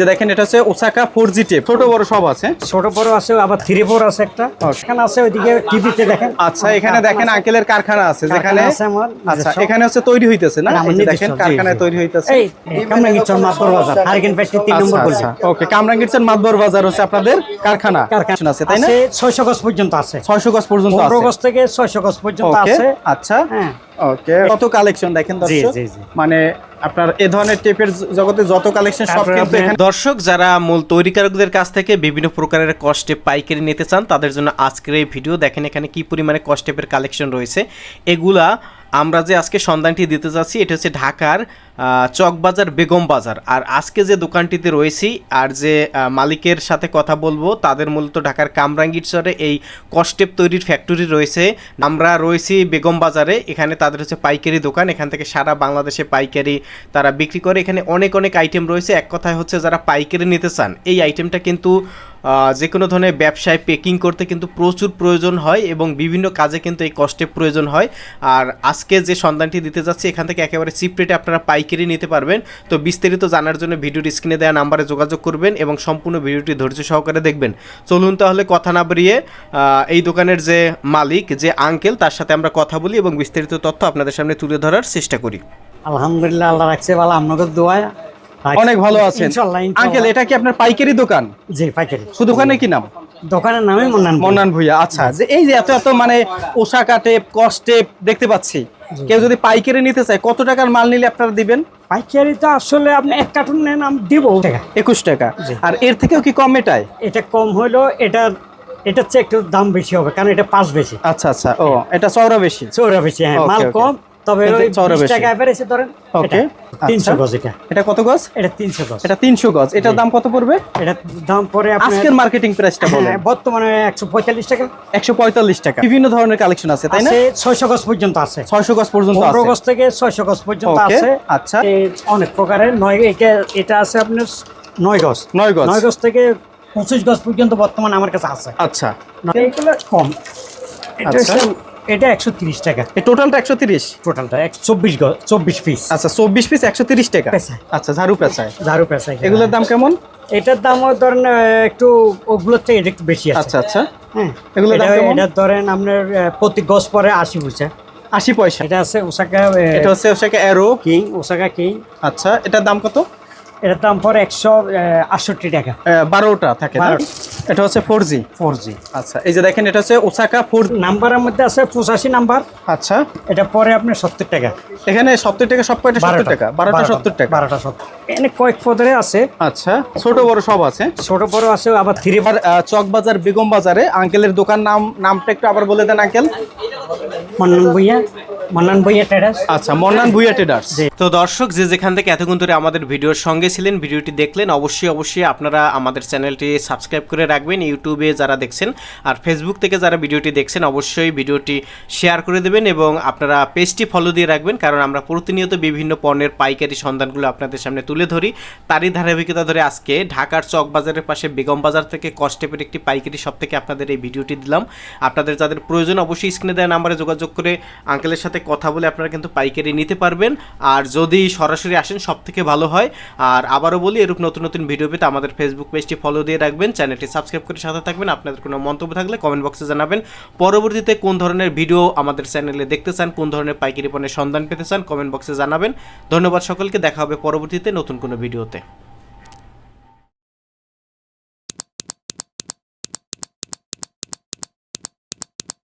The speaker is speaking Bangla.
যে দেখেন এটা হচ্ছে ওসাকা ফোর জি টেপ ছোট বড় সব আছে। ছোট বড় আছে আবার থ্রি ফোর আছে একটা। এখানে আছে ওইদিকে টিভিতে দেখেন। আচ্ছা এখানে দেখেন আঙ্কেলের কারখানা আছে যেখানে আচ্ছা এখানে হচ্ছে তৈরি হইতেছে না? দেখেন কারখানায় তৈরি হইতেছে। মাতবর বাজার। ওকে কামরাঙ্গীরচর হচ্ছে আপনাদের কারখানা কারখানা আছে তাই না? ছয়শো গজ পর্যন্ত আছে। 600 গজ পর্যন্ত পনেরো আছে। গজ থেকে ছয়শো গজ পর্যন্ত আছে। আচ্ছা হ্যাঁ। ওকে কত কালেকশন দেখেন দর্শক। মানে আপনার এ ধরনের টেপের জগতে যত কালেকশন সব কিন্তু এখানে দর্শক যারা মূল তৈরিকারকদের কাছ থেকে বিভিন্ন প্রকারের কস্টে পাইকারি নিতে চান তাদের জন্য আজকের এই ভিডিও দেখেন এখানে কি পরিমাণে কস্টেপের কালেকশন রয়েছে। এগুলা আমরা যে আজকে সন্ধানটি দিতে যাচ্ছি এটা হচ্ছে ঢাকার চকবাজার বেগম বাজার। আর আজকে যে দোকানটিতে রয়েছি আর যে মালিকের সাথে কথা বলব, তাদের মূলত ঢাকার কামরাঙ্গীরচরে এই কস্টেপ তৈরির ফ্যাক্টরি রয়েছে। আমরা রয়েছি বেগম বাজারে, এখানে তাদের হচ্ছে পাইকারি দোকান, এখান থেকে সারা বাংলাদেশে পাইকারি তারা বিক্রি করে। এখানে অনেক অনেক আইটেম রয়েছে। এক কথায় হচ্ছে যারা পাইকারি নিতে চান, এই আইটেমটা কিন্তু যে কোনো ধরনের ব্যবসায় পেকিং করতে কিন্তু প্রচুর প্রয়োজন হয় এবং বিভিন্ন কাজে কিন্তু এই কষ্টে প্রয়োজন হয়। আর আজকে যে সন্ধানটি দিতে যাচ্ছি, এখান থেকে একেবারে চিপ রেটে আপনারা পাইকারি নিতে পারবেন। তো বিস্তারিত জানার জন্য ভিডিওর স্ক্রিনে দেওয়া নাম্বারে যোগাযোগ করবেন এবং সম্পূর্ণ ভিডিওটি ধৈর্য সহকারে দেখবেন। চলুন তাহলে কথা না বেরিয়ে এই দোকানের যে মালিক যে আঙ্কেল তার সাথে আমরা কথা বলি এবং বিস্তারিত তথ্য আপনাদের সামনে তুলে ধরার চেষ্টা করি। আলহামদুলিল্লাহ আল্লাহ রাখছে ভালো। আপনাদের দোয়া অনেক ভালো আছেন। আঙ্কেল এটা কি আপনার পাইকারি দোকান? জি পাইকারি। শুধু দোকানের কি নাম? দোকানের নামই মন্নান। মন্নান ভুইয়া আচ্ছা। যে এই যে এত এত মানে ওষাকা টেপ কস টেপ দেখতে পাচ্ছি। কেউ যদি পাইকারি নিতে চায় কত টাকার মাল নিলে আপনারা দিবেন? পাইকারি তো আসলে আপনি এক কার্টুন নেন আমি দিব। একুশ টাকা। আর এর থেকেও কি কম এটাই? এটা কম হইল এটা এটার চেয়ে একটু দাম বেশি হবে কারণ এটা পাঁচ বেশি। আচ্ছা আচ্ছা ও এটা চৌরা বেশি। চৌরা বেশি হ্যাঁ মাল কম তবে ধরেন Okay, তিনশো আচ্ছা। গজ এটা। এটা কত গজ? এটা তিনশো গজ। এটা তিনশো গজ। এটার দাম কত পড়বে? এটা দাম পরে আজকের মার্কেটিং প্রাইসটা বলেন। হ্যাঁ, বর্তমানে একশো পঁয়তাল্লিশ টাকা। একশো পঁয়তাল্লিশ টাকা। বিভিন্ন ধরনের কালেকশন আছে তাই না? আছে ছয়শো গজ পর্যন্ত আছে। ছয়শো গজ পর্যন্ত আছে। গজ থেকে ছয়শো গজ পর্যন্ত আছে। আচ্ছা। অনেক প্রকারের। নয় এটা- আছে আপনার নয় গজ। নয় গজ। নয় গজ থেকে পঁচিশ গজ পর্যন্ত বর্তমানে আমার কাছে আছে। আচ্ছা। এইগুলো কম। এটা আচ্ছা। এটা একশো তিরিশ টাকা। টোটালটা একশো তিরিশ? টোটালটা চব্বিশ চব্বিশ পিস আচ্ছা চব্বিশ পিস একশো তিরিশ টাকা। আচ্ছা ঝাড়ু পেঁচায়। ঝাড়ু পেঁচা এগুলো। এগুলোর দাম কেমন? এটার দামও ধরেন একটু ওগুলোর থেকে একটু বেশি আচ্ছা আচ্ছা। হ্যাঁ। এগুলোর দাম এটা- ধরেন আপনার প্রতি গজ পরে আশি পয়সা। আশি পয়সা। এটা আছে ওসাকা এটা হচ্ছে ওটাকে অ্যারো কিং ওসাকা কিং আচ্ছা এটার দাম কত? এটার দাম পরে একশো আটষট্টি টাকা। বারোটা থাকে এটা হচ্ছে ফোর জি ফোর জি আচ্ছা এই যে দেখেন এটা হচ্ছে ওসাকা ফোর নাম্বারের মধ্যে আছে পঁচাশি নাম্বার। আচ্ছা। এটা পরে আপনার সত্তর টাকা। এখানে সত্তর টাকা সব কয়টা সত্তর টাকা? বারোটা সত্তর টাকা। বারোটা সত্তর। এখানে কয়েক পদরে আছে। আচ্ছা ছোট বড় সব আছে। ছোট বড় আছে আবার থ্রি এবার আহ, চকবাজার বেগম বাজারে। আঙ্কেলের দোকান নাম নামটা একটু আবার বলে দেন আঙ্কেল। মন্নান ভুইয়া। মন্নান ভুইয়া টেরাস আচ্ছা মন্নান ভুইয়া ট্রেডার্স তো দর্শক যে যেখান থেকে এতক্ষণ ধরে আমাদের ভিডিওর সঙ্গে ছিলেন ভিডিওটি দেখলেন অবশ্যই অবশ্যই আপনারা আমাদের চ্যানেলটি সাবস্ক্রাইব করে রাখবেন ইউটিউবে যারা দেখছেন আর ফেসবুক থেকে যারা ভিডিওটি দেখছেন অবশ্যই ভিডিওটি শেয়ার করে দেবেন এবং আপনারা পেজটি ফলো দিয়ে রাখবেন কারণ আমরা প্রতিনিয়ত বিভিন্ন পণ্যের পাইকারি সন্ধানগুলো আপনাদের সামনে তুলে ধরি। তারই ধারাবাহিকতা ধরে আজকে ঢাকার চক বাজারের পাশে বেগম বাজার থেকে কস্টেপের একটি পাইকারি সব থেকে আপনাদের এই ভিডিওটি দিলাম। আপনাদের যাদের প্রয়োজন অবশ্যই স্ক্রিনে দেওয়া নাম্বারে যোগাযোগ করে আঙ্কেলের সাথে কথা বলে আপনারা কিন্তু পাইকারি নিতে পারবেন। আর যদি সরাসরি আসেন সব থেকে ভালো হয়। আর আবারও বলি, এরূপ নতুন নতুন ভিডিও পেতে আমাদের ফেসবুক পেজটি ফলো দিয়ে রাখবেন। চ্যানেলটি সাবস্ক্রাইব করে সাথে থাকবেন। আপনাদের কোনো মন্তব্য থাকলে কমেন্ট বক্সে জানাবেন। পরবর্তীতে কোন ধরনের ভিডিও আমাদের চ্যানেলে দেখতে চান, কোন ধরনের পাইকারি পণ্যের সন্ধান পেতে চান কমেন্ট বক্সে জানাবেন। ধন্যবাদ সকলকে। দেখা হবে পরবর্তীতে নতুন কোনো ভিডিওতে।